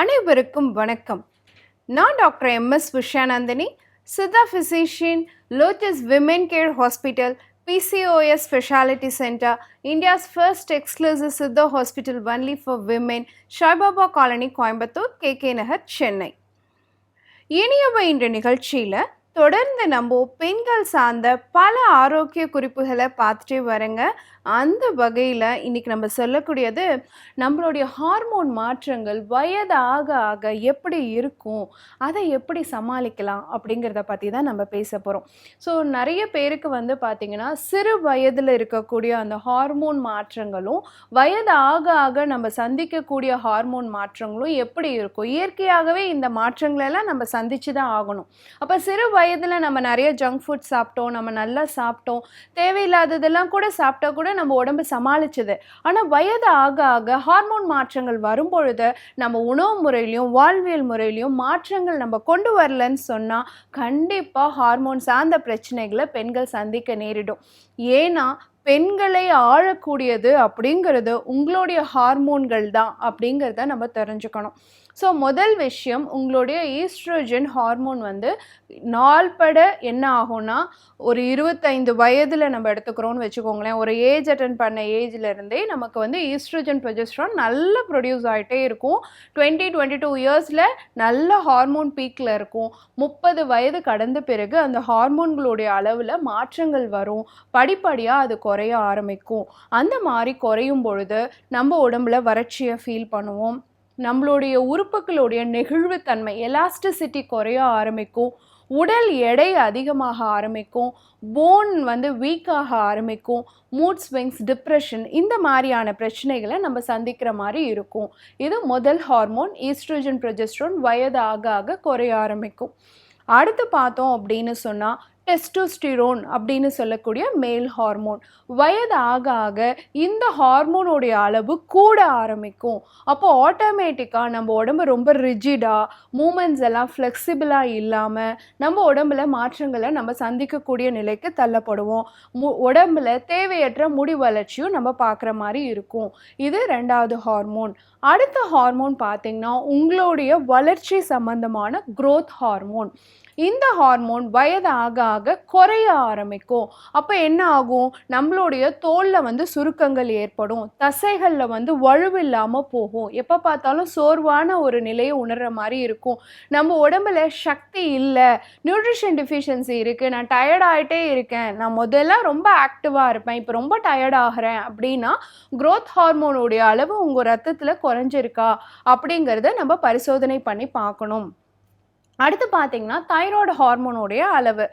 அனைவருக்கும் வணக்கம். நான் doctor MS Vishayanandhini Siddha physician lotus women care hospital PCOS speciality centre India's first exclusive Siddha hospital only for women Saibaba colony Coimbatore K K Nagar Chennai இனியவை என்ற நிகழ்ச்சியில் தொடர்ந்து நம்ம பெண்கள் சார்ந்த பல ஆரோக்கிய குறிப்புகளை பார்த்துட்டே வரேங்க. அந்த வகையில் இன்னைக்கு நம்ம சொல்லக்கூடியது நம்மளுடைய ஹார்மோன் மாற்றங்கள் வயது ஆக ஆக எப்படி இருக்கும் அதை எப்படி சமாளிக்கலாம் அப்படிங்கிறத பற்றி தான் நம்ம பேச போகிறோம் ஸோ நிறைய பேருக்கு வந்து பார்த்திங்கன்னா சிறு வயதில் இருக்கக்கூடிய அந்த ஹார்மோன் மாற்றங்களும் வயது ஆக ஆக நம்ம சந்திக்கக்கூடிய ஹார்மோன் மாற்றங்களும் எப்படி இருக்கும்? இயற்கையாகவே இந்த மாற்றங்களெல்லாம் நம்ம சந்திச்சு தான் ஆகணும். அப்போ சிறு வயதில் நம்ம நிறைய ஜங்க் ஃபுட் சாப்பிட்டோம் நம்ம நல்லா சாப்பிட்டோம். தேவையில்லாததெல்லாம் கூட சாப்பிட்டா கூட நம்ம உடம்பு சமாளிச்சது. ஆனால் வயது ஆக ஆக ஹார்மோன் மாற்றங்கள் வரும்பொழுது நம்ம உணவு முறையிலையும் வாழ்வியல் முறையிலையும் மாற்றங்கள் நம்ம கொண்டு வரலன்னு சொன்னால் கண்டிப்பாக ஹார்மோன் சார்ந்த பிரச்சனைகளை பெண்கள் சந்திக்க நேரிடும். ஏன்னா பெண்களை ஆளக்கூடியது அப்படிங்கிறது உங்களுடைய ஹார்மோன்கள் தான் அப்படிங்கிறத நம்ம தெரிஞ்சுக்கணும். ஸோ முதல் விஷயம் உங்களுடைய ஈஸ்ட்ரோஜன் ஹார்மோன் வந்து நாள்பட என்ன ஆகும்னா ஒரு இருபத்தைந்து வயதில் நம்ம எடுத்துக்கிறோம்னு வச்சுக்கோங்களேன். ஒரு ஏஜ் அட்டன் பண்ண ஏஜ்லேருந்தே நமக்கு வந்து ஈஸ்ட்ரோஜன் ப்ரொஜெஸ்ட்ரான் நல்லா ப்ரொடியூஸ் ஆகிட்டே இருக்கும். டுவெண்ட்டி டுவெண்ட்டி டூ இயர்ஸில் நல்ல ஹார்மோன் பீக்கில் இருக்கும். முப்பது வயது கடந்த பிறகு அந்த ஹார்மோன்களுடைய அளவில் மாற்றங்கள் வரும். படிப்படியாக அது குறைய ஆரம்பிக்கும். அந்த மாதிரி குறையும் பொழுது நம்ம உடம்புல வறட்சியை ஃபீல் பண்ணுவோம். நம்மளுடைய உறுப்புகளுடைய நெகிழ்வுத்தன்மை எலாஸ்டிசிட்டி குறைய ஆரம்பிக்கும். உடல் எடை அதிகமாக ஆரம்பிக்கும். போன் வந்து வீக்காக ஆரம்பிக்கும். மூட் ஸ்விங்ஸ் டிப்ரெஷன் இந்த மாதிரியான பிரச்சனைகளை நம்ம சந்திக்கிற மாதிரி இருக்கும். இது முதல் ஹார்மோன் ஈஸ்ட்ரோஜன் ப்ரொஜெஸ்ட்ரோன் வயது ஆக ஆக குறைய ஆரம்பிக்கும். அடுத்து பார்த்தோம் அப்படின்னு சொன்னால் டெஸ்டோஸ்டிரோன் அப்படின்னு சொல்லக்கூடிய மேல் ஹார்மோன் வயது ஆக ஆக இந்த ஹார்மோனுடைய அளவு கூட ஆரம்பிக்கும். அப்போது ஆட்டோமேட்டிக்காக நம்ம உடம்பு ரொம்ப ரிஜிடாக மூமெண்ட்ஸ் எல்லாம் ஃப்ளெக்சிபிளாக இல்லாமல் நம்ம உடம்புல மாற்றங்களை நம்ம சந்திக்கக்கூடிய நிலைக்கு தள்ளப்படுவோம். மு உடம்புல தேவையற்ற முடி வளர்ச்சியும் நம்ம பார்க்குற மாதிரி இருக்கும். இது ரெண்டாவது ஹார்மோன் அடுத்த ஹார்மோன் பார்த்திங்கன்னா உங்களுடைய வளர்ச்சி சம்பந்தமான க்ரோத் ஹார்மோன் இந்த ஹார்மோன் வயது ஆக ஆக குறைய ஆரம்பிக்கும். அப்போ என்ன ஆகும்? நம்மளுடைய தோலில் வந்து சுருக்கங்கள் ஏற்படும். தசைகளில் வந்து வலுவில்லாமல் போகும். எப்போ பார்த்தாலும் சோர்வான ஒரு நிலையை உணர்கிற மாதிரி இருக்கும். நம்ம உடம்புல சக்தி இல்லை. நியூட்ரிஷன் டிஃபிஷியன்சி இருக்குது நான் டயர்ட் ஆகிட்டே இருக்கேன். நான் முதல்ல ரொம்ப ஆக்டிவாக இருப்பேன். இப்போ ரொம்ப டயர்ட் ஆகிறேன் அப்படின்னா க்ரோத் ஹார்மோனுடைய அளவு உங்கள் ரத்தத்தில் குறைஞ்சிருக்கா? அப்படிங்கிறத நம்ம பரிசோதனை பண்ணி பார்க்கணும். அடுத்து பார்த்தீங்கன்னா தைராய்டு ஹார்மோனுடைய அளவு.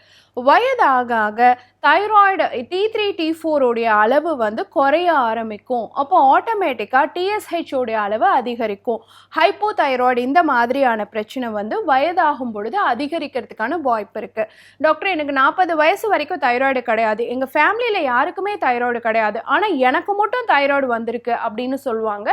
வயதாக ஆக தைராய்டு டி த்ரீ டி ஃபோருடைய அளவு வந்து குறைய ஆரம்பிக்கும். அப்போ ஆட்டோமேட்டிக்காக டிஎஸ்ஹெச்டைய அளவு அதிகரிக்கும். ஹைப்போ தைராய்டு இந்த மாதிரியான பிரச்சனை வந்து வயதாகும் பொழுது அதிகரிக்கிறதுக்கான வாய்ப்பு இருக்குது டாக்டர் எனக்கு நாற்பது வயசு வரைக்கும் தைராய்டு கிடையாது. எங்கள் ஃபேமிலியில் யாருக்குமே தைராய்டு கிடையாது. ஆனால் எனக்கு மட்டும் தைராய்டு வந்திருக்கு அப்படின்னு சொல்லுவாங்க.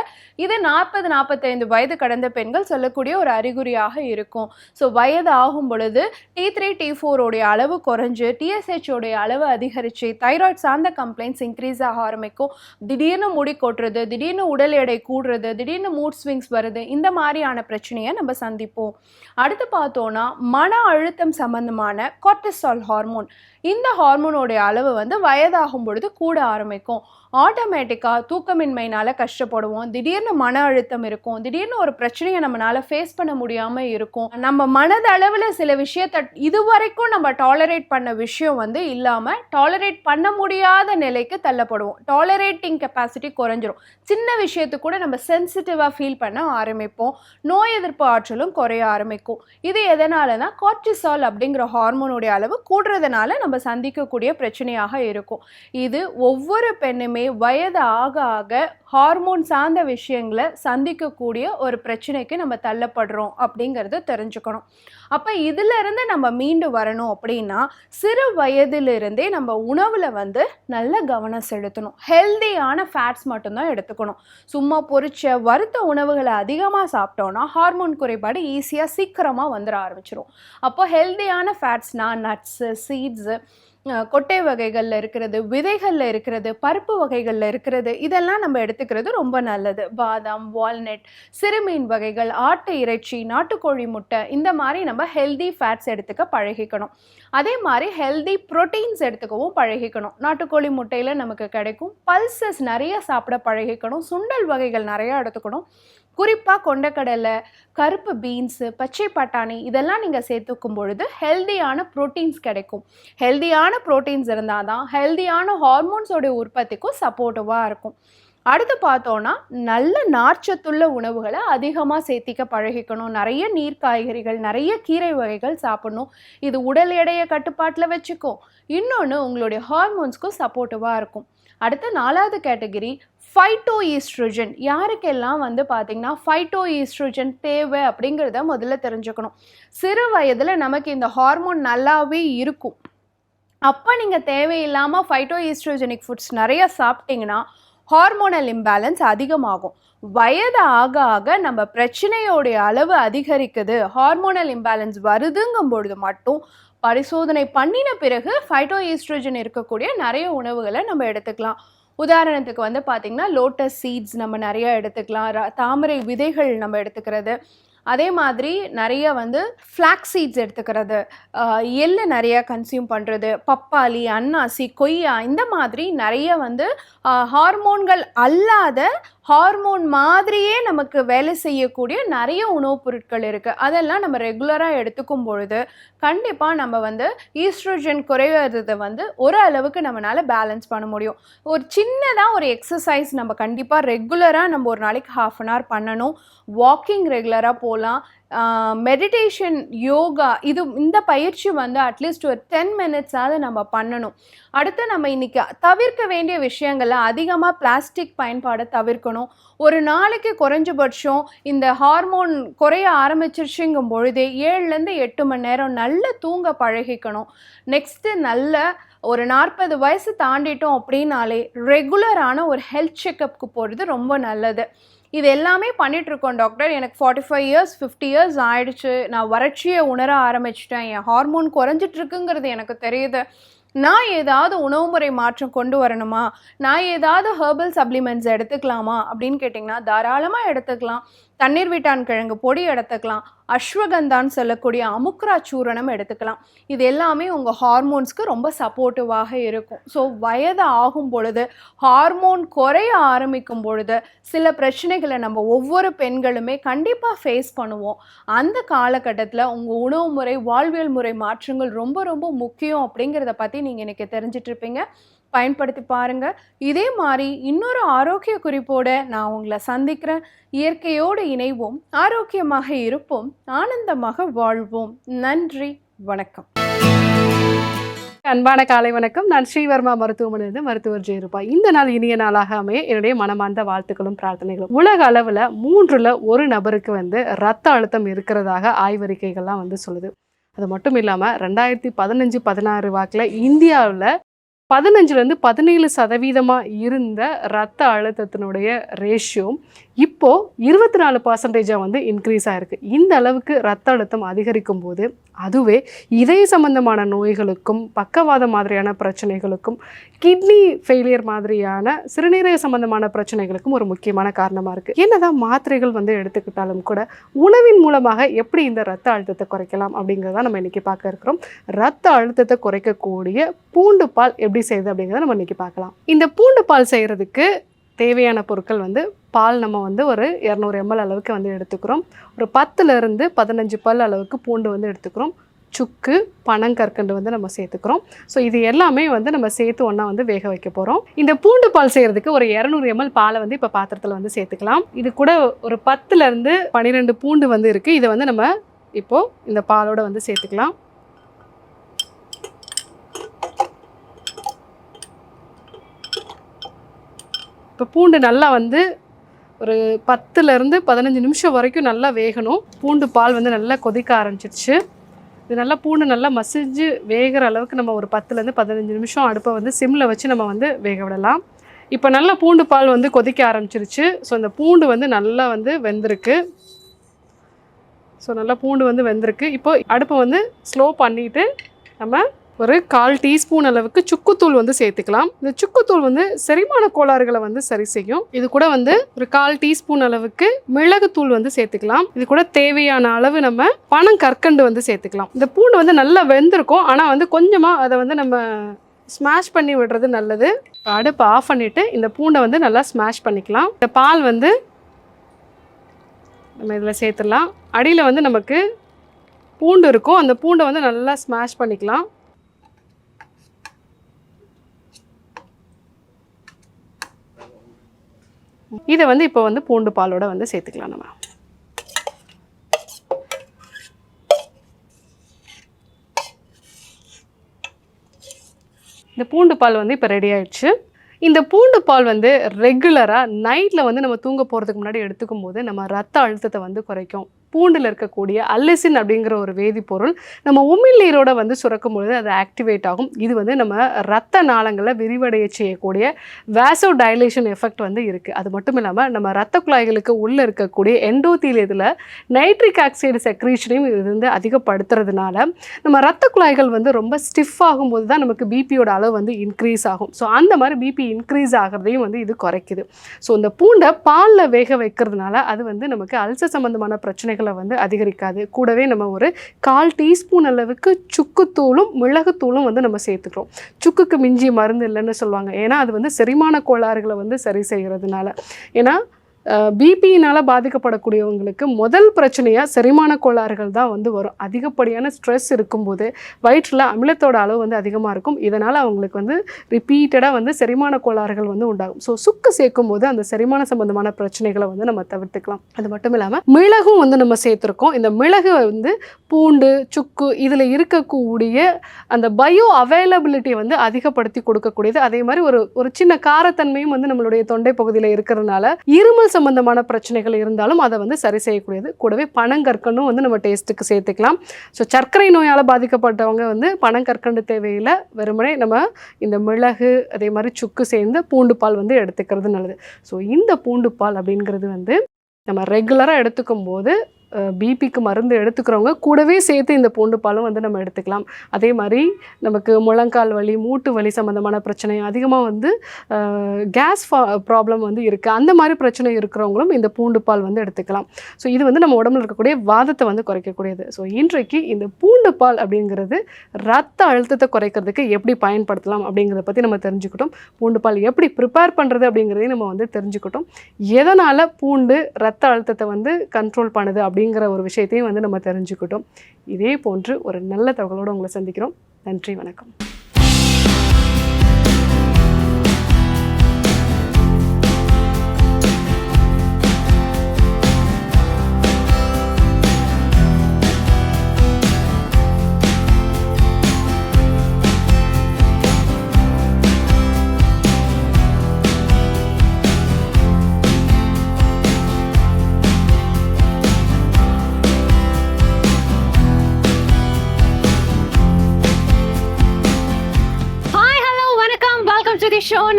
இது நாற்பது நாற்பத்தைந்து வயது கடந்த பெண்கள் சொல்லக்கூடிய ஒரு அறிகுறியாக இருக்கும். ஸோ வயது ஆகும் பொழுது டி த்ரீ டி ஃபோருடைய அளவு குறைஞ்சு டிஎஸ்ஹெச் உடைய அளவு அதிகரித்து தைராய்டு சார்ந்த கம்ப்ளைண்ட்ஸ் இன்க்ரீஸ் ஆக ஆரம்பிக்கும். திடீர்னு முடி கொட்டுறது திடீர்னு உடல் எடை கூடுறது திடீர்னு மூட் ஸ்விங்ஸ் வருது இந்த மாதிரியான பிரச்சனையை நம்ம சந்திப்போம். அடுத்து பார்த்தோன்னா மன அழுத்தம் சம்பந்தமான கொர்டிசால் ஹார்மோன் இந்த ஹார்மோனோடைய அளவு வந்து வயதாகும் பொழுது கூட ஆரம்பிக்கும். ஆட்டோமேட்டிக்காக தூக்கமின்மையினால் கஷ்டப்படுவோம். திடீர்னு மன அழுத்தம் இருக்கும். திடீர்னு ஒரு பிரச்சனையை நம்மளால் ஃபேஸ் பண்ண முடியாமல் இருக்கும். நம்ம மனதளவில் சில விஷயத்தை இதுவரைக்கும் நம்ம டாலரேட் பண்ண விஷயம் வந்து இல்லாமல் டாலரேட் பண்ண முடியாத நிலைக்கு தள்ளப்படுவோம். டாலரேட்டிங் கெப்பாசிட்டி குறைஞ்சிரும். சின்ன விஷயத்துக்கு கூட நம்ம சென்சிட்டிவாக ஃபீல் பண்ண ஆரம்பிப்போம். நோய் எதிர்ப்பு ஆற்றலும் குறைய ஆரம்பிக்கும். இது எதனாலனா கார்டிசால் அப்படிங்கிற ஹார்மோனுடைய அளவு கூடுறதுனால நம்ம சந்திக்கக்கூடிய பிரச்சனையாக இருக்கும். இது ஒவ்வொரு பெண்ணுமே வயது ஆக ஆக ஹார்மோன் சார்ந்த விஷயங்களை சந்திக்கக்கூடிய ஒரு பிரச்சனைக்கு நம்ம தள்ளப்படுறோம் அப்படிங்கிறத தெரிஞ்சுக்கணும். அப்போ இதிலிருந்து நம்ம மீண்டு வரணும் அப்படின்னா சிறு வயதிலிருந்தே நம்ம உணவில் வந்து நல்ல கவனம் செலுத்தணும். ஹெல்தியான ஃபேட்ஸ் மட்டும்தான் எடுத்துக்கணும். சும்மா பொரிச்ச வறுத்த உணவுகளை அதிகமாக சாப்பிட்டோன்னா ஹார்மோன் குறைபாடு ஈஸியாக சீக்கிரமாக வந்துட ஆரம்பிச்சிடும் அப்போ ஹெல்தியான ஃபேட்ஸ்னால் நட்ஸு சீட்ஸு கொட்டை வகைகளில் இருக்கிறது விதைகளில் இருக்கிறது பருப்பு வகைகளில் இருக்கிறது இதெல்லாம் நம்ம எடுத்துக்கிறது ரொம்ப நல்லது. பாதாம் வால்நட் சிறுமீன் வகைகள் ஆட்டு இறைச்சி நாட்டுக்கோழி முட்டை இந்த மாதிரி நம்ம ஹெல்தி ஃபேட்ஸ் எடுத்துக்க பழகிக்கணும். அதே மாதிரி ஹெல்தி ப்ரோட்டீன்ஸ் எடுத்துக்கவும் பழகிக்கணும். நாட்டுக்கோழி முட்டையில் நமக்கு கிடைக்கும் பல்சஸ் நிறைய சாப்பிட பழகிக்கணும். சுண்டல் வகைகள் நிறையா எடுத்துக்கணும். குறிப்பாக கொண்டக்கடலை கருப்பு பீன்ஸு பச்சை பட்டாணி இதெல்லாம் நீங்கள் சேர்த்துக்கும் பொழுது ஹெல்தியான ப்ரோட்டீன்ஸ் கிடைக்கும். ஹெல்தியான ப்ரோட்டீன்ஸ் இருந்தால் தான் ஹெல்தியான ஹார்மோன்ஸோடைய உற்பத்திக்கும் சப்போர்ட்டிவாக இருக்கும். அடுத்து பார்த்தோன்னா நல்ல நார்ச்சத்துள்ள உணவுகளை அதிகமாக சேர்த்திக்க பழகிக்கணும். நிறைய நீர் காய்கறிகள் நிறைய கீரை வகைகள் சாப்பிடணும். இது உடல் எடையை கட்டுப்பாட்டில் வச்சுக்கும். இன்னொன்று உங்களுடைய ஹார்மோன்ஸ்க்கும் சப்போர்ட்டிவாக இருக்கும். அடுத்த நாலாவது கேட்டகரி ஃபைட்டோ ஈஸ்ட்ரோஜன் யாருக்கெல்லாம் வந்து பார்த்திங்கன்னா ஃபைட்டோ ஈஸ்ட்ரோஜன் தேவை அப்படிங்கிறத முதல்ல தெரிஞ்சுக்கணும். சிறு வயதில் நமக்கு இந்த ஹார்மோன் நல்லாவே இருக்கும். அப்போ நீங்கள் தேவையில்லாமல் ஃபைட்டோ ஈஸ்ட்ரோஜெனிக் ஃபுட்ஸ் நிறைய சாப்பிட்டீங்கன்னா ஹார்மோனல் இம்பேலன்ஸ் அதிகமாகும். வயது ஆக ஆக நம்ம பிரச்சனையோடைய அளவு அதிகரிக்குது. ஹார்மோனல் இம்பேலன்ஸ் வருதுங்கும் பொழுது மட்டும் பரிசோதனை பண்ணின பிறகு ஃபைட்டோ ஈஸ்ட்ரோஜன் இருக்கக்கூடிய நிறைய உணவுகளை நம்ம எடுத்துக்கலாம். உதாரணத்துக்கு வந்து பார்த்திங்கன்னா லோட்டஸ் சீட்ஸ் நம்ம நிறையா எடுத்துக்கலாம். ர- தாமரை விதைகள் நம்ம எடுத்துக்கிறது. அதே மாதிரி நிறைய வந்து ஃப்ளாக் சீட்ஸ் எடுத்துக்கிறது எள்ளு நிறைய கன்சியூம் பண்ணுறது பப்பாளி அன்னாசி கொய்யா இந்த மாதிரி நிறைய வந்து ஹார்மோன்கள் அல்லாத ஹார்மோன் மாதிரியே நமக்கு வேலை செய்யக்கூடிய நிறைய உணவுப் பொருட்கள் இருக்குது அதெல்லாம் நம்ம ரெகுலராக எடுத்துக்கும் பொழுது கண்டிப்பாக நம்ம வந்து ஈஸ்ட்ரோஜன் குறைவதை வந்து ஒரு அளவுக்கு நம்மளால் பேலன்ஸ் பண்ண முடியும். ஒரு சின்னதாக ஒரு எக்ஸசைஸ் நம்ம கண்டிப்பாக ரெகுலராக நம்ம ஒரு நாளைக்கு ஹாஃப் அன் ஹவர் பண்ணணும். வாக்கிங் ரெகுலராக போகலாம் மெடிடேஷன் யோகா இது இந்த பயிற்சி வந்து அட்லீஸ்ட் ஒரு டென் மினிட்ஸாவது நம்ம பண்ணணும். அடுத்து நம்ம இன்னைக்கு தவிர்க்க வேண்டிய விஷயங்களை அதிகமாக பிளாஸ்டிக் பயன்பாடை தவிர்க்கணும். ஒரு நாளைக்கு குறைஞ்சபட்சம் இந்த ஹார்மோன் குறைய ஆரம்பிச்சிருச்சுங்கும் பொழுதே ஏழுலேருந்து எட்டு மணி நேரம் நல்ல தூங்க பழகிக்கணும். நெக்ஸ்ட்டு நல்ல ஒரு நாற்பது வயசு தாண்டிட்டோம் அப்படின்னாலே ரெகுலரான ஒரு ஹெல்த் செக்கப்புக்கு போகிறது ரொம்ப நல்லது. இது எல்லாமே பண்ணிகிட்ருக்கோம் டாக்டர். எனக்கு forty five years fifty years ஆயிடுச்சு. நான் வறட்சியை உணர ஆரம்பிச்சிட்டேன். என் ஹார்மோன் குறைஞ்சிட்ருக்குங்கிறது எனக்கு தெரியுது. நான் ஏதாவது உணவு முறை மாற்றம் கொண்டு வரணுமா? நான் ஏதாவது ஹெர்பல் சப்ளிமெண்ட்ஸ் எடுத்துக்கலாமா? அப்படின்னு கேட்டிங்கன்னா தாராளமாக எடுத்துக்கலாம். தண்ணீர் வீட்டான் கிழங்கு பொடி எடுத்துக்கலாம். அஸ்வகந்தான்னு சொல்லக்கூடிய அமுக்ரா சூரணம் எடுத்துக்கலாம். இது எல்லாமே உங்கள் ஹார்மோன்ஸ்க்கு ரொம்ப சப்போர்ட்டிவாக இருக்கும். ஸோ வயது ஆகும் பொழுது ஹார்மோன் குறைய ஆரம்பிக்கும் பொழுது சில பிரச்சனைகளை நம்ம ஒவ்வொரு பெண்களுமே கண்டிப்பாக ஃபேஸ் பண்ணுவோம். அந்த காலகட்டத்தில் உங்கள் உணவு முறை வாழ்வியல் முறை மாற்றங்கள் ரொம்ப ரொம்ப முக்கியம் அப்படிங்கிறத பற்றி நீங்கள் இன்றைக்கி தெரிஞ்சிட்ருப்பீங்க பயன்படுத்தி பாருங்கள் இதே மாதிரி இன்னொரு ஆரோக்கிய குறிப்போடு நான் உங்களை சந்திக்கிறேன். இயற்கையோடு இணைவோம். ஆரோக்கியமாக இருப்போம். ஆனந்தமாக வாழ்வோம். நன்றி. வணக்கம். அன்பான காலை வணக்கம். நான் ஸ்ரீவர்மா மருத்துவமனையிலிருந்து மருத்துவர் ஜெயரூபா. இந்த நாள் இனிய நாளாக அமைய என்னுடைய மனமார்ந்த வாழ்த்துக்களும் பிரார்த்தனைகளும். உலக அளவில் மூன்றில் ஒரு நபருக்கு வந்து ரத்த அழுத்தம் இருக்கிறதாக ஆய்வறிக்கைகள்லாம் வந்து சொல்லுது. அது மட்டும் இல்லாமல் ரெண்டாயிரத்தி பதினஞ்சு பதினாறு வாக்கில் இந்தியாவில் பதினஞ்சுலேருந்து பதினேழு சதவீதமாக இருந்த ரத்த அழுத்தத்தினுடைய ரேஷியோ இப்போ இருபத்தி நாலு பர்சன்டேஜாக வந்து இன்க்ரீஸ் ஆகிருக்கு இந்த அளவுக்கு ரத்த அழுத்தம் அதிகரிக்கும் போது அதுவே இதய சம்பந்தமான நோய்களுக்கும் பக்கவாதம் மாதிரியான பிரச்சனைகளுக்கும் கிட்னி ஃபெயிலியர் மாதிரியான சிறுநீரக சம்பந்தமான பிரச்சனைகளுக்கும் ஒரு முக்கியமான காரணமாக இருக்குது என்னதான் மாத்திரைகள் வந்து எடுத்துக்கிட்டாலும் கூட உணவின் மூலமாக எப்படி இந்த ரத்த அழுத்தத்தை குறைக்கலாம் அப்படிங்கிறத நம்ம இன்றைக்கி பார்க்க இருக்கிறோம். ரத்த அழுத்தத்தை குறைக்கக்கூடிய பூண்டு பால் எப்படி செய்யுது அப்படிங்கிறத நம்ம இன்றைக்கி பார்க்கலாம். இந்த பூண்டு பால் செய்கிறதுக்கு தேவையான பொருட்கள் வந்து பால் நம்ம வந்து ஒரு இரநூறு எம்எல் அளவுக்கு வந்து எடுத்துக்கிறோம். ஒரு பத்துலேருந்து பதினஞ்சு பல் அளவுக்கு பூண்டு வந்து எடுத்துக்கிறோம். சுக்கு பனங்கற்கண்டு வந்து நம்ம சேர்த்துக்கிறோம். ஸோ இது எல்லாமே வந்து நம்ம சேர்த்து ஒன்றா வந்து வேக வைக்க போகிறோம் இந்த பூண்டு பால் செய்கிறதுக்கு ஒரு இரநூறு எம்எல் பாலை வந்து இப்போ பாத்திரத்தில் வந்து சேர்த்துக்கலாம். இது கூட ஒரு பத்துலேருந்து பன்னிரெண்டு பூண்டு வந்து இருக்குது இதை வந்து நம்ம இப்போது இந்த பாலோட வந்து சேர்த்துக்கலாம். இப்போ பூண்டு நல்லா வந்து ஒரு பத்துலேருந்து பதினஞ்சு நிமிஷம் வரைக்கும் நல்லா வேகணும். பூண்டு பால் வந்து நல்லா கொதிக்க ஆரம்பிச்சிருச்சு. இது நல்லா பூண்டு நல்லா மசிஞ்சு வேகிற அளவுக்கு நம்ம ஒரு பத்துலேருந்து பதினஞ்சு நிமிஷம் அடுப்பை வந்து சிம்மில் வச்சு நம்ம வந்து வேக விடலாம். இப்போ நல்லா பூண்டு பால் வந்து கொதிக்க ஆரம்பிச்சிருச்சு. ஸோ இந்த பூண்டு வந்து நல்லா வந்து வெந்திருக்கு. ஸோ நல்லா பூண்டு வந்து வெந்திருக்கு. இப்போ அடுப்பை வந்து ஸ்லோ பண்ணிவிட்டு நம்ம ஒரு கால் டீஸ்பூன் அளவுக்கு சுக்குத்தூள் வந்து சேர்த்துக்கலாம். இந்த சுக்குத்தூள் வந்து செரிமான கோளாறுகளை வந்து சரி செய்யும். இது கூட வந்து ஒரு கால் டீஸ்பூன் அளவுக்கு மிளகுத்தூள் வந்து சேர்த்துக்கலாம். இது கூட தேவையான அளவு நம்ம பனம் கற்கண்டு வந்து சேர்த்துக்கலாம். இந்த பூண்டு வந்து நல்லா வெந்திருக்கும். ஆனால் வந்து கொஞ்சமாக அதை வந்து நம்ம ஸ்மாஷ் பண்ணி விடுறது நல்லது. அடுப்பை ஆஃப் பண்ணிவிட்டு இந்த பூண்டை வந்து நல்லா ஸ்மாஷ் பண்ணிக்கலாம். இந்த பால் வந்து நம்ம இதில் சேர்த்துடலாம். அடியில் வந்து நமக்கு பூண்டு இருக்கும். அந்த பூண்டை வந்து நல்லா ஸ்மாஷ் பண்ணிக்கலாம். இதை வந்து இப்போ வந்து பூண்டு பாலோட வந்து சேர்த்துக்கலாம் நம்ம. இந்த பூண்டு பால் வந்து இப்போ ரெடி ஆயிடுச்சு. இந்த பூண்டு பால் வந்து ரெகுலராக நைட்டில் வந்து நம்ம தூங்க போகிறதுக்கு முன்னாடி எடுத்துக்கும் போது நம்ம ரத்த அழுத்தத்தை வந்து குறைக்கும். பூண்டில் இருக்கக்கூடிய அல்லசின் அப்படிங்கிற ஒரு வேதிப்பொருள் நம்ம உமிழ்நீரோட வந்து சுரக்கும் பொழுது அது ஆக்டிவேட் ஆகும். இது வந்து நம்ம ரத்த நாளங்களை விரிவடைய செய்யக்கூடிய வேசோ டைலேஷன் எஃபெக்ட் வந்து இருக்குது அது மட்டும் இல்லாமல் நம்ம ரத்த குழாய்களுக்கு உள்ளே இருக்கக்கூடிய எண்டோத்தீலியத்தில் நைட்ரிக் ஆக்சைடு செக்ரீஷனையும் இது வந்து அதிகப்படுத்துறதுனால நம்ம ரத்த குழாய்கள் வந்து ரொம்ப ஸ்டிஃப் ஆகும்போது தான் நமக்கு பிபியோட அளவு வந்து இன்க்ரீஸ் ஆகும். ஸோ அந்த மாதிரி பிபி இன்க்ரீஸ் ஆகிறதையும் வந்து இது குறைக்குது. ஸோ இந்த பூண்டை பாலில் வேக வைக்கிறதுனால அது வந்து நமக்கு அல்சர் சம்மந்தமான பிரச்சனைகள் வந்து அதிகரிக்காது. கூடவே நம்ம ஒரு கால் டீஸ்பூன் அளவுக்கு சுக்குத்தூளும் மிளகுத்தூளும் வந்து நம்ம சேர்த்துக்கிறோம். சுக்குக்கு மிஞ்சி மருந்து இல்லைன்னு சொல்லுவாங்க. ஏன்னா அது வந்து செரிமான கோளாறுகளை வந்து சரி செய்கிறதுனால ஏன்னா பிபியினால் பாதிக்கப்படக்கூடியவங்களுக்கு முதல் பிரச்சனையாக செரிமான கோளாறுகள் தான் வந்து வரும். அதிகப்படியான ஸ்ட்ரெஸ் இருக்கும்போது வயிற்றில் அமிலத்தோட அளவு வந்து அதிகமாக இருக்கும். இதனால் அவங்களுக்கு வந்து ரிப்பீட்டடாக வந்து செரிமான கோளாறுகள் வந்து உண்டாகும். ஸோ சுக்கு சேர்க்கும் போது அந்த செரிமான சம்பந்தமான பிரச்சனைகளை வந்து நம்ம தவிர்த்துக்கலாம். அது மட்டும் இல்லாமல் மிளகும் வந்து நம்ம சேர்த்துருக்கோம். இந்த மிளகு வந்து பூண்டு சுக்கு இதில் இருக்கக்கூடிய அந்த பயோ அவைலபிலிட்டியை வந்து அதிகப்படுத்தி கொடுக்கக்கூடியது. அதே மாதிரி ஒரு ஒரு சின்ன காரத்தன்மையும் வந்து நம்மளுடைய தொண்டை பகுதியில் இருக்கிறதுனால இருமல் சம்மந்தமான பிரச்சனைகள் இருந்தாலும் அதை வந்து சரி செய்யக்கூடியது. கூடவே பனங்கற்கண்டும் வந்து நம்ம டேஸ்ட்டுக்கு சேர்த்துக்கலாம். ஸோ சர்க்கரை நோயால் பாதிக்கப்பட்டவங்க வந்து பனங்கற்கண்டு தேவையில்லை. வெறுமனே நம்ம இந்த மிளகு அதே மாதிரி சுக்கு சேர்ந்து பூண்டு பால் வந்து எடுத்துக்கிறது நல்லது. ஸோ இந்த பூண்டு பால் அப்படிங்கிறது வந்து நம்ம ரெகுலராக எடுத்துக்கும் போது பிபிக்கு மருந்து எடுத்துக்கிறவங்க கூடவே சேர்த்து இந்த பூண்டு பாலும் வந்து நம்ம எடுத்துக்கலாம். அதே மாதிரி நமக்கு முழங்கால் வலி மூட்டு வலி சம்மந்தமான பிரச்சனை அதிகமாக வந்து கேஸ் ப்ராப்ளம் வந்து இருக்குது அந்த மாதிரி பிரச்சனை இருக்கிறவங்களும் இந்த பூண்டு பால் வந்து எடுத்துக்கலாம். ஸோ இது வந்து நம்ம உடம்புல இருக்கக்கூடிய வாதத்தை வந்து குறைக்கக்கூடியது. ஸோ இன்றைக்கு இந்த பூண்டு பால் அப்படிங்கிறது ரத்த அழுத்தத்தை குறைக்கிறதுக்கு எப்படி பயன்படுத்தலாம் அப்படிங்கிறத பற்றி நம்ம தெரிஞ்சுக்கிட்டோம். பூண்டு பால் எப்படி ப்ரிப்பேர் பண்ணுறது அப்படிங்கிறதையும் நம்ம வந்து தெரிஞ்சுக்கிட்டோம். எதனால் பூண்டு ரத்த அழுத்தத்தை வந்து கண்ட்ரோல் பண்ணுது அப்படிங்கிற ஒரு விஷயத்தையும் வந்து நம்ம தெரிஞ்சுக்கிட்டோம். இதே போன்று ஒரு நல்ல தகவலோடு உங்களை சந்திக்கிறோம். நன்றி வணக்கம்.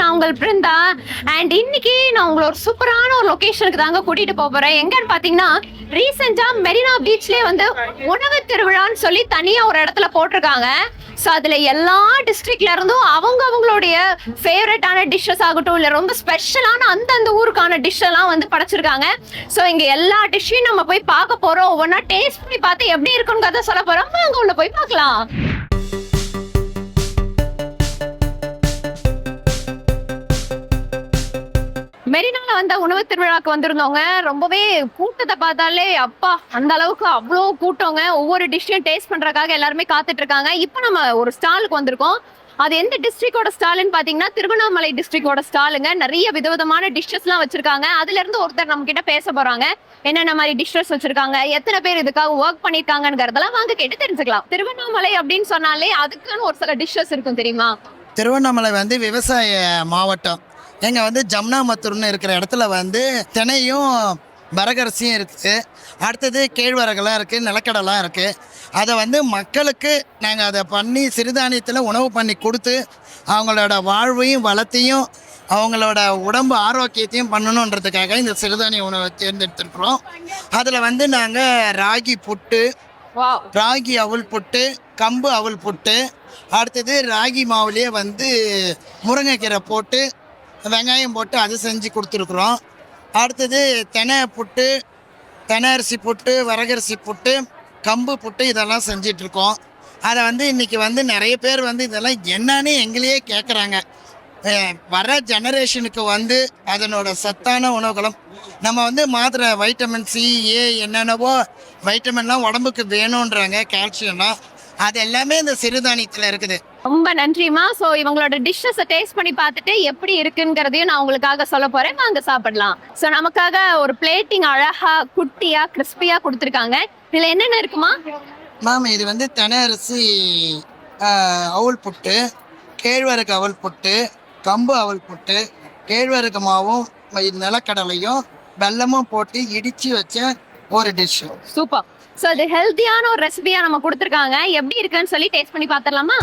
நான் உங்கள் பிருந்தா. அண்ட் இன்னைக்கு நான் உங்களை ஒரு சூப்பரான ஒரு லொக்கேஷனுக்கு தாங்க கூட்டிட்டு போக போறேன். எங்கன்னு பாத்தீங்கன்னா ரீசெண்டா மெரினா பீச்லயே வந்து உணவு திருவிழான்னு சொல்லி தனியா ஒரு இடத்துல போட்டிருக்காங்க. ஸோ அதில் எல்லா டிஸ்ட்ரிக்ட்ல இருந்தும் அவங்க அவங்களுடைய ஃபேவரட்டான டிஷ்ஷஸ் ஆகட்டும் இல்லை ரொம்ப ஸ்பெஷலான அந்தந்த ஊருக்கான டிஷ்ஷெல்லாம் வந்து படைச்சிருக்காங்க. ஸோ இங்கே எல்லா டிஷ்ஷையும் நம்ம போய் பார்க்க போகிறோம் ஒவ்வொன்றா டேஸ்ட் பண்ணி பார்த்து எப்படி இருக்குன்னு கதை சொல்ல போகிறோம் அங்கே உள்ள போய் பார்க்கலாம். மெரினால வந்த உணவு திருவிழாக்கு வந்திருந்தவங்க ரொம்பவே கூட்டத்தை பார்த்தாலே அப்பா அந்த அளவுக்கு அவ்வளோ கூட்டவங்க ஒவ்வொரு டிஷ்ஷையும் டேஸ்ட் பண்றதுக்காக எல்லாருமே காத்துட்டு இருக்காங்க இப்போ நம்ம ஒரு ஸ்டாலுக்கு வந்திருக்கோம். அது எந்த டிஸ்ட்ரிக்டோட ஸ்டாலுன்னு பாத்தீங்கன்னா திருவண்ணாமலை டிஸ்ட்ரிக்டோட ஸ்டாலுங்க. நிறைய விதவிதமான டிஷ்ஷஸ்லாம் வச்சிருக்காங்க. அதுல இருந்து ஒருத்தர் நம்ம கிட்ட பேச போறாங்க. என்னென்ன மாதிரி டிஷ்ஷஸ் வச்சிருக்காங்க? எத்தனை பேர் இதுக்காக ஒர்க் பண்ணிருக்காங்கிறதெல்லாம் வாங்க கேட்டு தெரிஞ்சுக்கலாம். திருவண்ணாமலை அப்படின்னு சொன்னாலே அதுக்குன்னு ஒரு சில டிஷ்ஷஸ் இருக்கும் தெரியுமா? திருவண்ணாமலை வந்து விவசாய மாவட்டம். எங்க வந்து ஜம்னாமத்தூர்னு இருக்கிற இடத்துல வந்து தினையும் வரகரிசியும் இருக்குது அடுத்தது கேழ்வரகுலாம் இருக்குது நிலக்கடலாம் இருக்குது அதை வந்து மக்களுக்கு நாங்கள் அதை பண்ணி சிறுதானியத்தில் உணவு பண்ணி கொடுத்து அவங்களோட வாழ்வையும் வளத்தையும் அவங்களோட உடம்பு ஆரோக்கியத்தையும் பண்ணணுன்றதுக்காக இந்த சிறுதானிய உணவை தேர்ந்தெடுத்திருக்கிறோம். அதில் வந்து நாங்கள் ராகி புட்டு ராகி அவல் புட்டு கம்பு அவல் புட்டு அடுத்தது ராகி மாவுலேயே வந்து முருங்கைக்கீரை போட்டு வெங்காயம் போட்டு அது செஞ்சு கொடுத்துருக்குறோம். அடுத்தது தெனை புட்டு தெனை அரிசி புட்டு வரகரிசி புட்டு கம்பு புட்டு இதெல்லாம் செஞ்சிட்ருக்கோம். அதை வந்து இன்றைக்கி வந்து நிறைய பேர் வந்து இதெல்லாம் என்னன்னு எங்களையே கேட்குறாங்க வர ஜெனரேஷனுக்கு வந்து அதனோட சத்தான உணவுகளும் நம்ம வந்து மாத்திரை வைட்டமின் சி ஏ என்னென்னவோ வைட்டமின்லாம் உடம்புக்கு வேணுன்றாங்க கால்சியம்லாம். அது எல்லாமே இந்த சிறுதானியத்தில் இருக்குது. ரொம்ப நன்றிமா. சோ இவங்களோட டிஷ்ஷஸை டேஸ்ட் பண்ணி பார்த்துட்டு எப்படி இருக்குங்கிறதையும் நான் உங்களுக்காக சொல்ல போறேன். வாங்க சாப்பிடலாம். சோ நமக்காக ஒரு பிளேட்டிங் அழகா குட்டியா கிறிஸ்பியா கொடுத்துருக்காங்க. இதுல என்னென்ன இருக்குமா? மேம் இது வந்து தெனை அரிசி அவுல் புட்டு கேழ்வரகு அவல் புட்டு கம்பு அவல் புட்டு கேழ்வரகு மாவும் நிலக்கடலையும் வெல்லமும் போட்டு இடித்து வச்ச ஒரு டிஷ்ஷு சூப்பர் சோ அது ஹெல்த்தியான ஒரு ரெசிபியா நம்ம கொடுத்துருக்காங்க. எப்படி இருக்குன்னு சொல்லி டேஸ்ட் பண்ணி பார்த்துடலாமா?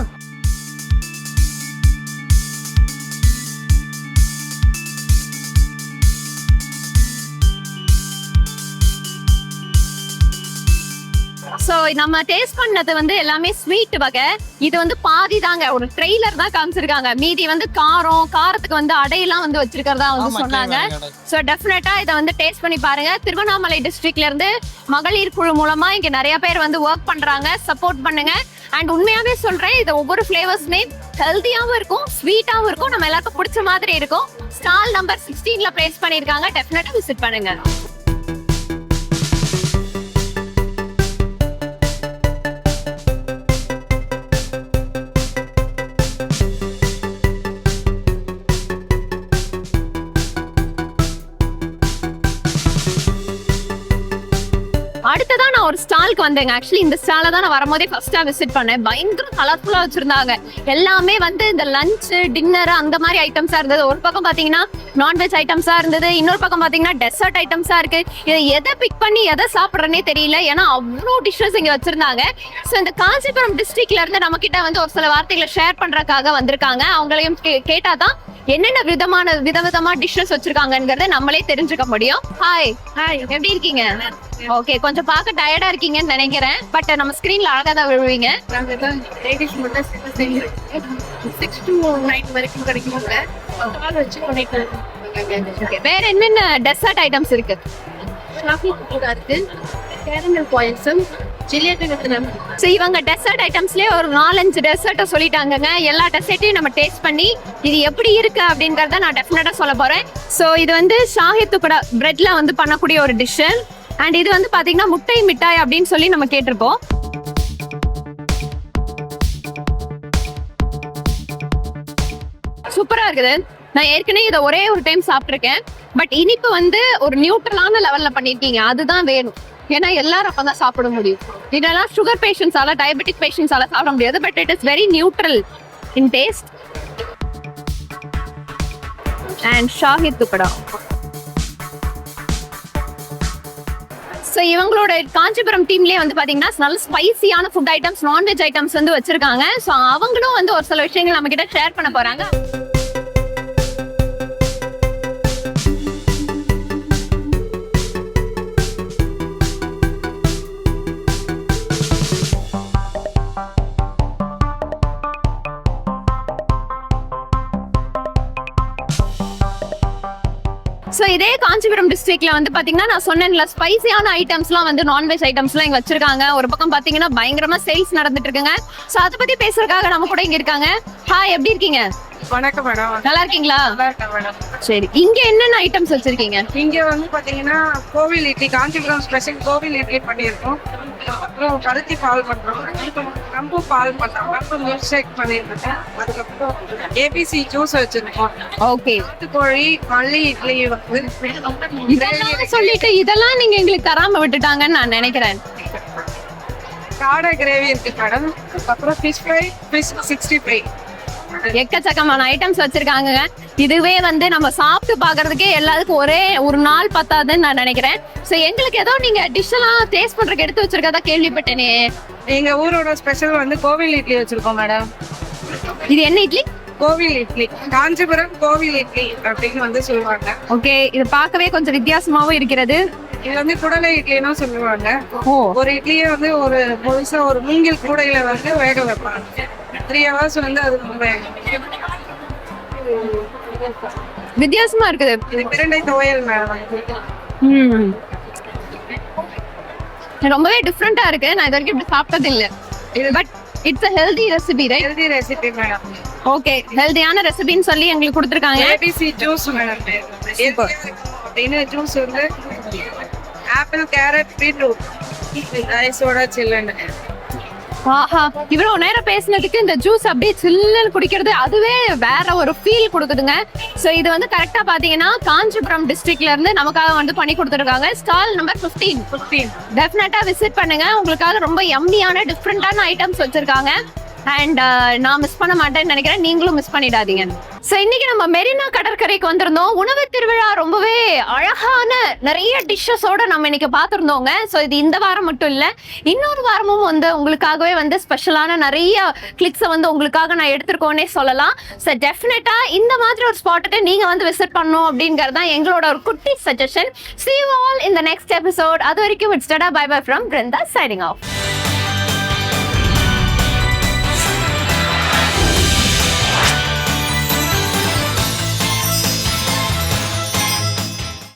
ஸோ நம்ம டேஸ்ட் பண்ணது வந்து எல்லாமே ஸ்வீட் வகை. இது வந்து பாதி தாங்க. ஒரு ட்ரெய்லர் தான் காமிச்சிருக்காங்க. மீதி வந்து காரம் காரத்துக்கு வந்து அடையெல்லாம் வந்து வச்சிருக்கிறதா வந்து சொன்னாங்க. ஸோ டெஃபினட்டா இதை வந்து டேஸ்ட் பண்ணி பாருங்க. திருவண்ணாமலை டிஸ்ட்ரிக்ட்ல இருந்து மகளிர் குழு மூலமா இங்க நிறைய பேர் வந்து ஒர்க் பண்றாங்க. சப்போர்ட் பண்ணுங்க. அண்ட் உண்மையாவே சொல்றேன் இது ஒவ்வொரு ஃபிளேவர்ஸ்மே ஹெல்த்தியாவும் இருக்கும் ஸ்வீட்டாவும் இருக்கும். நம்ம எல்லாருக்கும் பிடிச்ச மாதிரி இருக்கும். ஸ்டால் நம்பர் சிக்ஸ்டீன்ல பிளேஸ் பண்ணிருக்காங்க டெஃபினட்டா விசிட் பண்ணுங்க. ஒரு வந்தேங்க. ஆக்சுவலி இந்த ஸ்டால தான் நான் வரும்போதே ஃபர்ஸ்டா விசிட் பண்ணேன். பயங்கர கலர்ஃபுல்லா வச்சிருந்தாங்க. எல்லாமே வந்து இந்த லஞ்ச் டின்னர் அந்த மாதிரி ஐட்டம்ஸா இருந்தது. ஒரு பக்கம் பாத்தீங்கன்னா நான்வெஜ் ஐட்டம்ஸா இருந்தது. இன்னொரு பக்கம் பாத்தீங்கன்னா டெசர்ட் ஐட்டம்ஸா இருக்கு. இதை எதை பிக் பண்ணி எதை சாப்பிட்றேனே தெரியல. ஏன்னா அவ்வளோ டிஷ்ஷஸ் இங்க வச்சிருந்தாங்க. ஸோ இந்த காஞ்சிபுரம் டிஸ்ட்ரிக்ட்ல இருந்து நம்ம கிட்ட வந்து ஒரு சில வார்த்தைகளை ஷேர் பண்றதுக்காக வந்திருக்காங்க. அவங்களையும் கே- கேட்டாதான் என்னென்ன விதமான விதவிதமா டிஷ்ஷஸ் வச்சிருக்காங்கங்கறத நம்மளே தெரிஞ்சுக்க முடியும். ஹாய் ஹாய் எப்படி இருக்கீங்க? ஓகே கொஞ்சம் பார்க்க டயர்டா இருக்கீங்கன்னு நினைக்கிறேன். பட் நம்ம ஸ்கிரீன்ல அழகா தான் விழுவீங்க. சிக்ஸ் டு நைட் வரைக்கும் கிடைக்குங்க வேற என்னென்ன டெசர்ட் ஐட்டம்ஸ் இருக்கு? கேரமல் ஸோ இவங்க டெசர்ட் ஐட்டம்ஸ்லயே ஒரு நாலஞ்சு டெசர்ட்டை சொல்லிட்டாங்கங்க. எல்லா டெசர்ட்டையும் நம்ம டேஸ்ட் பண்ணி இது எப்படி இருக்கு அப்படிங்கறத நான் டெஃபினட்டா சொல்ல போறேன். ஸோ இது வந்து ஷாஹி துக்கடா பிரெட்ல வந்து பண்ணக்கூடிய ஒரு டிஷ் அண்ட் இது வந்து பாத்தீங்கன்னா முட்டை மிட்டாய் அப்படின்னு சொல்லி நம்ம கேட்டிருப்போம். சூப்பரா இருக்குது. நான் ஏற்கனவே இதை ஒரே ஒரு டைம் சாப்பிட்டிருக்கேன். பட் இனிப்பு வந்து ஒரு நியூட்ரலான லெவல்ல பண்ணிருக்கீங்க. அதுதான் வேணும். ஏன்னா எல்லாரும் அப்பதான் சாப்பிட முடியும். இதெல்லாம் சுகர் பேஷண்ட்ஸால டயபெட்டிக் பேஷண்ட்ஸால சாப்பிட முடியாது. But it is very neutral in taste and shahi tukda. So இவங்களோட காஞ்சிபுரம் டீம்லேயே வந்து பார்த்தீங்கன்னா நல்ல ஸ்பைசியான food items non veg items வந்து வச்சிருக்காங்க. ஸோ அவங்களும் வந்து ஒரு சில விஷயங்கள் நம்ம கிட்ட ஷேர் பண்ண போறாங்க. இதே காஞ்சிபுரம் டிஸ்ட்ரிக்ட்ல வந்து பாத்தீங்கன்னா நான் சொன்னேன்ல ஸ்பைசியான ஐட்டம்ஸ்லாம் வந்து நான்வெஜ் ஐட்டம்ஸ்லாம் இங்க வச்சிருக்காங்க. ஒரு பக்கம் பாத்தீங்கன்னா பயங்கரமா சேல்ஸ் நடந்துட்டு இருக்குங்க. சோ அதை பத்தி பேசுறதுக்காக நம்ம கூட இங்க இருக்காங்க. ஹாய் எப்படி இருக்கீங்க? வணக்கம் மேடம். நல்லா இருக்கீங்களா சரி இங்க என்னென்ன ஐட்டம்ஸ் வச்சிருக்கீங்க? இங்க வந்து பாத்தீங்கன்னா கோவில் இட்லி காஞ்சிபுரம் ஸ்பெஷல் கோவில் இட்லி பண்ணியிருக்கோம். அப்புறம் பருத்தி பால் பண்றோம். கம்பு பால் பண்றோம். கம்பு மில்க் ஷேக் பண்ணியிருக்கோம். அதுக்கப்புறம் ஏபிசி ஜூஸ் வச்சிருக்கோம். ஓகே கோழி மல்லி இட்லி வந்து இதெல்லாம் சொல்லிட்டு இதெல்லாம் நீங்க எங்களுக்கு தராம விட்டுட்டாங்கன்னு நான் நினைக்கிறேன். காடை கிரேவி இருக்கு மேடம். அப்புறம் fish fry fish sixty five எக்கச்சக்கமான ஐட்டம்ஸ் வச்சிருக்காங்க இதுவே வந்து நம்ம சாப்பிட்டு பாக்குறதுக்கே எல்லாத்துக்கும் ஒரே ஒரு நாள் பத்தாதுன்னு நான் நினைக்கிறேன். ஸோ எங்களுக்கு ஏதோ நீங்க டிஷ் எல்லாம் டேஸ்ட் பண்றதுக்கு எடுத்து வச்சிருக்கதா கேள்விப்பட்டேனே. எங்க ஊரோட ஸ்பெஷல் வந்து கோவில் இட்லி வச்சிருக்கோம் மேடம் இது என்ன இட்லி? கோவில் இட்லி. காஞ்சிபுரம் கோவில் இட்லி அப்படின்னு வந்து சொல்லுவாங்க. ஓகே இது பார்க்கவே கொஞ்சம் வித்தியாசமாவும் இருக்கிறது. இது வந்து குடலை இட்லின்னு சொல்லுவாங்க. ஒரு இட்லியை வந்து ஒரு முழுசா ஒரு மூங்கில் கூடையில வந்து வேக வைப்பாங்க. த்ரீ ஹவர்ஸ் வந்து அது ரொம்ப வித்தியாசமா இருக்குது. இது பிரண்டை துவையல் மேடம். ரொம்பவே டிஃப்ரெண்டா இருக்கு. நான் இது வரைக்கும் இப்படி சாப்பிட்டது இல்ல but it's a healthy recipe right healthy recipe madam. Okay ஹெல்தியான ரெசிபின்னு சொல்லி எங்களுக்கு கொடுத்துருக்காங்க. ABC juice madam. அப்படின்னு ஜூஸ் வந்து ஆப்பிள் கேரட் பீட்ரூட் ஐஸோட சில்லுன்னு ஆஹா இவ்வளவு நேரம் பேசினதுக்கு இந்த ஜூஸ் அப்படியே சில்லுன்னு குடிக்கிறது அதுவே வேற ஒரு ஃபீல் கொடுக்குதுங்க. சோ இது வந்து கரெக்டா பாத்தீங்கன்னா காஞ்சிபுரம் டிஸ்ட்ரிக்ட்ல இருந்து நமக்காக வந்து பண்ணி கொடுத்துருக்காங்க. Stall number 15 fifteen definitely visit பண்ணுங்க. உங்களுக்காக ரொம்ப யம்மியான டிஃப்ரெண்டான ஐட்டம்ஸ் வச்சிருக்காங்க. அண்ட் uh, நான் மிஸ் பண்ண மாட்டேன்னு நினைக்கிறேன். நீங்களும் மிஸ் பண்ணிடாதீங்க. ஸோ இன்னைக்கு நம்ம மெரினா கடற்கரைக்கு வந்திருந்தோம். உணவு திருவிழா ரொம்பவே அழகான நிறைய டிஷ்ஷஸோட நம்ம இன்னைக்கு பார்த்துருந்தோங்க. ஸோ இது இந்த வாரம் மட்டும் இல்லை. இன்னொரு வாரமும் வந்து உங்களுக்காகவே வந்து ஸ்பெஷலான நிறைய கிளிக்ஸை வந்து உங்களுக்காக நான் எடுத்திருக்கோன்னே சொல்லலாம். ஸோ டெஃபினட்டா இந்த மாதிரி ஒரு ஸ்பாட்டுக்கு நீங்க வந்து விசிட் பண்ணணும் அப்படிங்கிறது தான் எங்களோட ஒரு குட்டி சஜஷன் சி ஆல் இந்த நெக்ஸ்ட் எபிசோட் அது வரைக்கும் it's tata bye bye from Brinda signing off